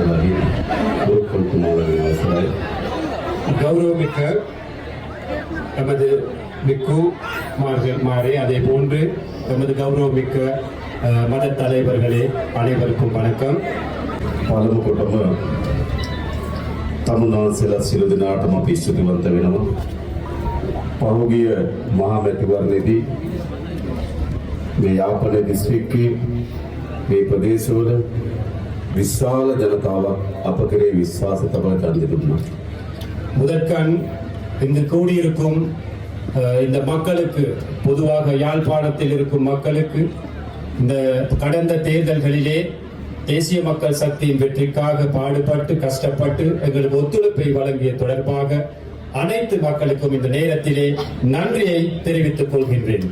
செல்வரின் உட்கொள்ளுமாளர்கள் கௌரவமிக்க நமது மிக்கு மாறே அதே போன்று நமது கௌரவமிக்க மத தலைவர்களே அனைவருக்கும் வணக்கம். పాలమకోటమ్మ ತಮಿಳುನಾಡು ಸಿಲ ಸಿರಿದಿನಾಟ ಮತ್ತು ಸ್ತುತಿವಂತ ವಿನಮ ಪಹುಗಿಯ ಮಹಾಮೆತಿವರ್ನಿಧಿ ಮೇ ಯಾಪನೆ ದಿಸ್ಟ್ರಿಕ್ಗೆ ಮೇ ಪ್ರದೇಶವರ ವಿಶಾಲ ಜನತಾವ ಅಪಕರೆ ವಿಶ್ವಾಸ ತಮಗೆ அறிந்துக்கணும் முதற்கண் இங்கு கூடியிருக்கும் இந்த மக்களுக்கு பொதுவாக யாழ்ப்பாணத்தில் இருக்கும் மக்களுக்கு இந்த கடந்த தேர்தல்களிலே தேசிய மக்கள் சக்தியின் வெற்றிக்காக பாடுபட்டு கஷ்டப்பட்டு எங்களுக்கு ஒத்துழைப்பை வழங்கிய தொடர்பாக அனைத்து மக்களுக்கும் இந்த நேரத்திலே நன்றியை தெரிவித்துக் கொள்கின்றேன்.